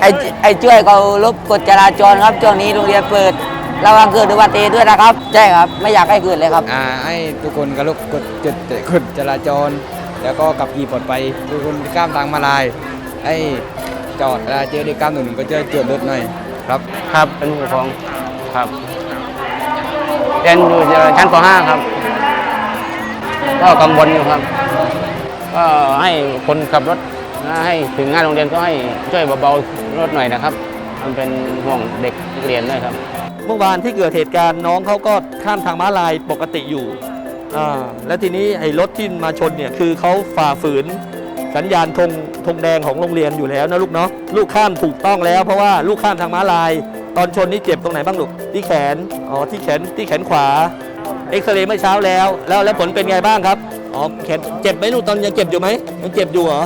ไอ้ไอ้ช่วยเขาลบกฎจราจรครับช่วงนี้โรงเรียนเปิดระวังเกิดอุบัติเหตุด้วยนะครับใช่ครับไม่อยากให้เกิดเลยครับอ่าให้ทุกคนเคารพกฎจดกฎจราจร แล้วก็ขับขี่ปลอดภัยทุกคนข้ามทางมาลายให้จอดเวลาเจอเด็กข้ามถนนก็จะจอดรถหน่อยครับ ครับเป็นผู้ปกครองครับเรียนอยู่ชั้นป .5 ครับ ก็กังวลอยู่ครับ ก็ให้คนขับรถ นะให้ถึงงานโรงเรียนก็ให้ช่วยเบาๆรถหน่อยนะครับ มันเป็นห่วงเด็กนักเรียนด้วยครับ เมื่อวานที่เกิดเหตุการณ์น้องเขาก็ข้ามทางม้าลายปกติอยู่อ่าแล้วทีนี้ไอ้รถที่มาชนเนี่ยคือเขาฝ่าฝืนสัญญาณธงธงแดงของโรงเรียนอยู่แล้วนะลูกเนาะลูกข้ามถูกต้องแล้วเพราะว่าลูกข้ามทางม้าลาย ตอนชนนี่เจ็บตรงไหนบ้างลูกที่แขนอ๋อที่แขนที่แขนขวาเอ็กซเรย์เมื่อเช้าแล้ว แล้วแล้วผลเป็นไงบ้างครับอ๋อแขนเจ็บไหมลูกตอนยังเจ็บอยู่ไหมยังเจ็บอยู่เหรอ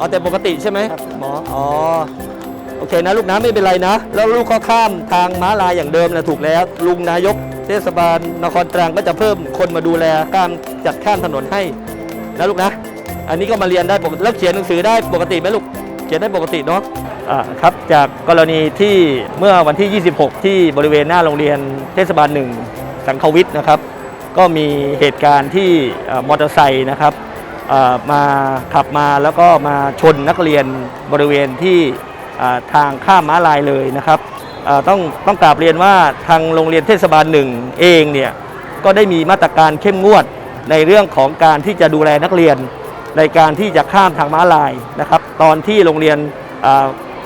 อ๋อแต่ปกติใช่ไหมหมออ๋อโอเคนะลูกนะไม่เป็นไรนะ แล้วลูกก็ข้ามทางม้าลายอย่างเดิมนะถูกแล้ว ลุงนายก เทศบาลนครตรังก็จะเพิ่มคนมาดูแลการจัดข้ามถนนให้นะลูกนะ อันนี้ก็มาเรียนได้ปกติแล้วเขียนหนังสือได้ปกติไหมลูกเขียนได้ปกติเนาะอ่าครับจากกรณีที่เมื่อวันที่ 26 ที่บริเวณหน้าโรงเรียนเทศบาลหนึ่งสังควิทย์นะครับ ก็มีเหตุการณ์ที่เอ่อมอเตอร์ไซค์นะครับเอ่อ มาขับมาแล้วก็มาชนนักเรียนบริเวณที่ทางข้ามม้าลายเลยนะครับต้องต้องกราบเรียนว่าทางโรงเรียนเทศบาลหนึ่งเองเนี่ยก็ได้มีมาตรการเข้มงวดในเรื่องของการที่จะดูแลนักเรียนในการที่จะข้ามทางม้าลายนะครับ ตอนที่โรงเรียน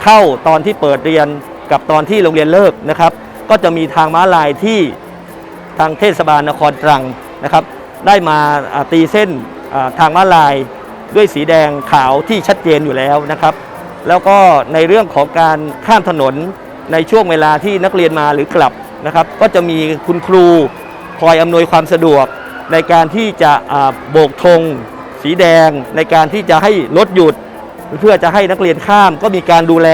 เข้าตอนที่เปิดเรียนกับตอนที่โรงเรียนเลิกนะครับ ก็จะมีทางม้าลายที่ทางเทศบาลนครตรังนะครับ ได้มาตีเส้น ทางม้าลายด้วยสีแดงขาวที่ชัดเจนอยู่แล้วนะครับ แล้วก็ในเรื่องของการข้ามถนนในช่วงเวลาที่นักเรียนมาหรือกลับนะครับ ก็จะมีคุณครูคอยอำนวยความสะดวก ในการที่จะโบกธงสีแดง ในการที่จะให้รถหยุด เพื่อจะให้นักเรียนข้ามก็มีการดูแล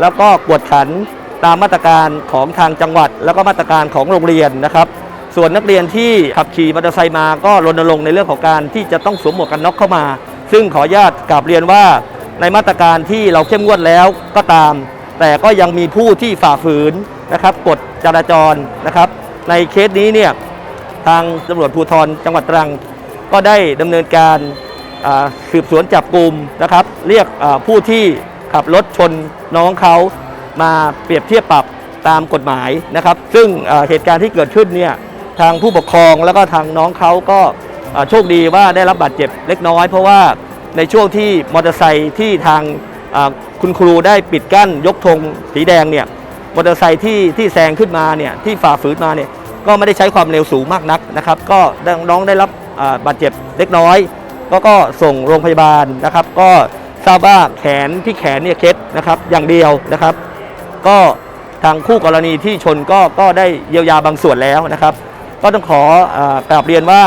แล้วก็กวดขันตามมาตรการของทางจังหวัด แล้วก็มาตรการของโรงเรียนนะครับ ส่วนนักเรียนที่ขับขี่มอเตอร์ไซค์มาก็รณรงค์ในเรื่องของการที่จะต้องสวมหมวกกันน็อกเข้ามา ซึ่งขออนุญาตกราบเรียนว่าในมาตรการที่เราเข้มงวดแล้วก็ตาม แต่ก็ยังมีผู้ที่ฝ่าฝืนนะครับกฎจราจรนะครับ ในเคสนี้เนี่ยทางตำรวจภูธรจังหวัดตรัง ก็ได้ดำเนินการสืบสวนจับกลุ่มนะครับ เรียกผู้ที่ขับรถชนน้องเขามาเปรียบเทียบปรับตามกฎหมายนะครับ ซึ่งเหตุการณ์ที่เกิดขึ้นเนี่ย ทางผู้ปกครองแล้วก็ทางน้องเขาก็โชคดีว่าได้รับบาดเจ็บเล็กน้อย เพราะว่าในช่วงที่มอเตอร์ไซค์ที่ทางคุณครูได้ปิดกั้นยกธงสีแดงเนี่ยมอเตอร์ไซค์ที่ที่แซงขึ้นมาเนี่ยที่ฝ่าฝืนมาเนี่ยก็ไม่ได้ใช้ความเร็วสูงมากนักนะครับ ก็น้องได้รับบาดเจ็บเล็กน้อย ก็ก็ส่งโรงพยาบาลนะครับ ก็ทราบว่าแขนที่แขนเนี่ยเคล็ดนะครับอย่างเดียวนะครับ ก็ทางคู่กรณีที่ชนก็ก็ได้เยียวยาบางส่วนแล้วนะครับ ก็ต้องขออกราบเรียนว่า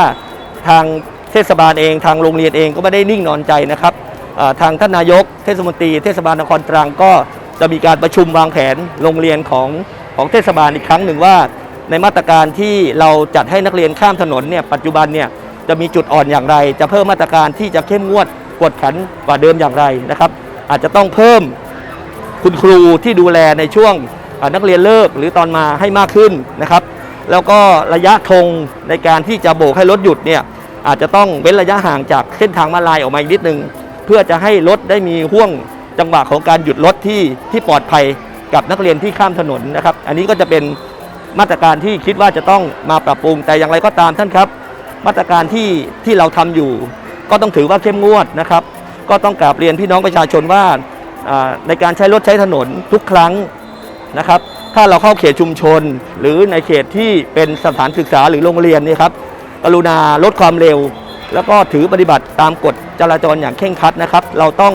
ทางเทศบาลเอง ทางโรงเรียนเองก็ไม่ได้นิ่งนอนใจนะครับทางท่านนายกเทศมนตรีเทศบาลนครตรังก็จะมีการประชุมวางแผนโรงเรียนของของเทศบาลอีกครั้งหนึ่งว่า ในมาตรการที่เราจัดให้นักเรียนข้ามถนนเนี่ยปัจจุบันเนี่ยจะมีจุดอ่อนอย่างไร จะเพิ่มมาตรการที่จะเข้มงวดกวดขันกว่าเดิมอย่างไรนะครับ อาจจะต้องเพิ่มคุณครูที่ดูแลในช่วงนักเรียนเลิกหรือตอนมาให้มากขึ้นนะครับ แล้วก็ระยะธงในการที่จะโบกให้รถหยุดเนี่ยอาจจะต้องเว้นระยะห่างจากเส้นทางมาลายออกมาอีกนิดนึง เพื่อจะให้รถได้มีห่วงจังหวะของการหยุดรถที่ที่ปลอดภัยกับนักเรียนที่ข้ามถนนนะครับ อันนี้ก็จะเป็นมาตรการที่คิดว่าจะต้องมาปรับปรุงแต่อย่างไรก็ตามท่านครับ มาตรการที่ที่เราทำอยู่ ก็ต้องถือว่าเข้มงวดนะครับ ก็ต้องกราบเรียนพี่น้องประชาชนว่าในการใช้รถใช้ถนนทุกครั้งนะครับ ถ้าเราเข้าเขตชุมชน หรือในเขตที่เป็นสถานศึกษาหรือโรงเรียนนี่ครับกรุณาลดความเร็ว แล้วก็ถือปฏิบัติตามกฎจราจรอย่างเคร่งครัดนะครับ เราต้อง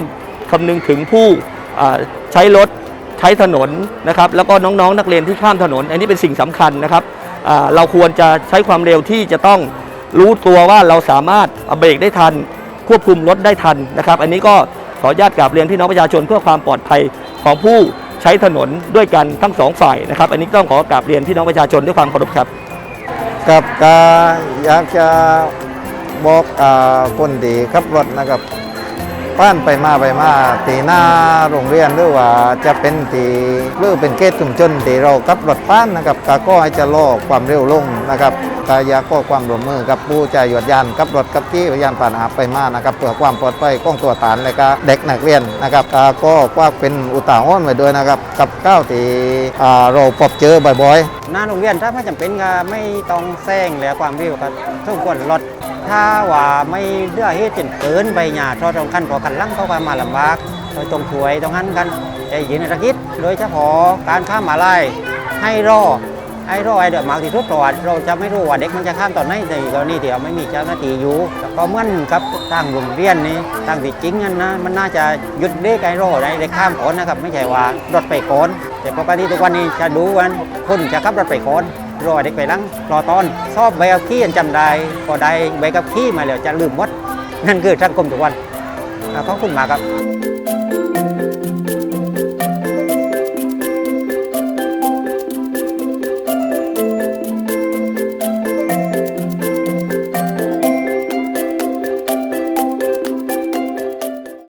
คำนึงถึงผู้ใช้รถใช้ถนนนะครับ แล้วก็น้องๆ นักเรียนที่ข้ามถนน อันนี้เป็นสิ่งสำคัญนะครับเราควรจะใช้ความเร็วที่จะต้องรู้ตัวว่าเราสามารถเบรกได้ทัน ควบคุมรถได้ทันนะครับ อันนี้ก็ขออนุญาตกราบเรียนพี่น้องประชาชนเพื่อความปลอดภัยของผู้ ช้ถนนด้วยกันทั้งสองฝ่ายนะครับ อันนี้ต้องขอกราบเรียนพี่น้องประชาชนด้วยความเคารพครับกับกาอยากจะบอกอาคนดีขับรถนะครับ ป้านไปมาไปมาตีหน้าโรงเรียนหรือว่าจะเป็นตีหรือเป็นเกตชุมชนตีเรากับรถป้านนะครับก็ก็ให้จะล่อความเร็วลงนะครับกายาก็ความร่วมมือกับผู้ใจหยวดยานกับรถกับที่ยานปาหนะไปมานะครับเพื่อความปลอดภัยของตัวฐานและก็เด็กนักเรียนนะครับก็ก็ว่าเป็นอุตาหรณ์ไว้ด้วยนะครับกับก้าวที่เราพบเจอบ่อยๆหน้าโรงเรียนถ้าไม่จำเป็นก็ไม่ต้องแซงแล้วความเร็วก็ทุกคนลด ถ้าว่าไม่เลือเหตุจนเกินไปหยาทอตรงขั้นพอกันลังเขาก็มาลำบากโดยตรงถวยตรงนั้นกันใจเย็นตะกิดโดยเฉพาะการข้ามมาลายให้รอให้รอไอเดือดมากที่สุดเพราะว่าเราจะไม่รู้ว่าเด็กมันจะข้ามตอนไหนในกรณีที่เราไม่มีเจ้าหน้าที่อยู่แล้วก็เหมือนกับทางโรงเรียนนี้ทางที่จริงนั่นนะมันน่าจะหยุดเด็กไอรอได้เด็กข้ามก่อนนะครับไม่ใช่ว่ารถไปก่อนแต่ปกติทุกวันนี้จะดูวันคนจะขับรถไปก่อน รอเด็กไปลังรอตอนชอบใบขับขี่ยังจำได้พอได้ใบขับขี่มาแล้วจะลืมหมดนั่นคือสังคมทุกวันอ่าขอบคุณมากครับ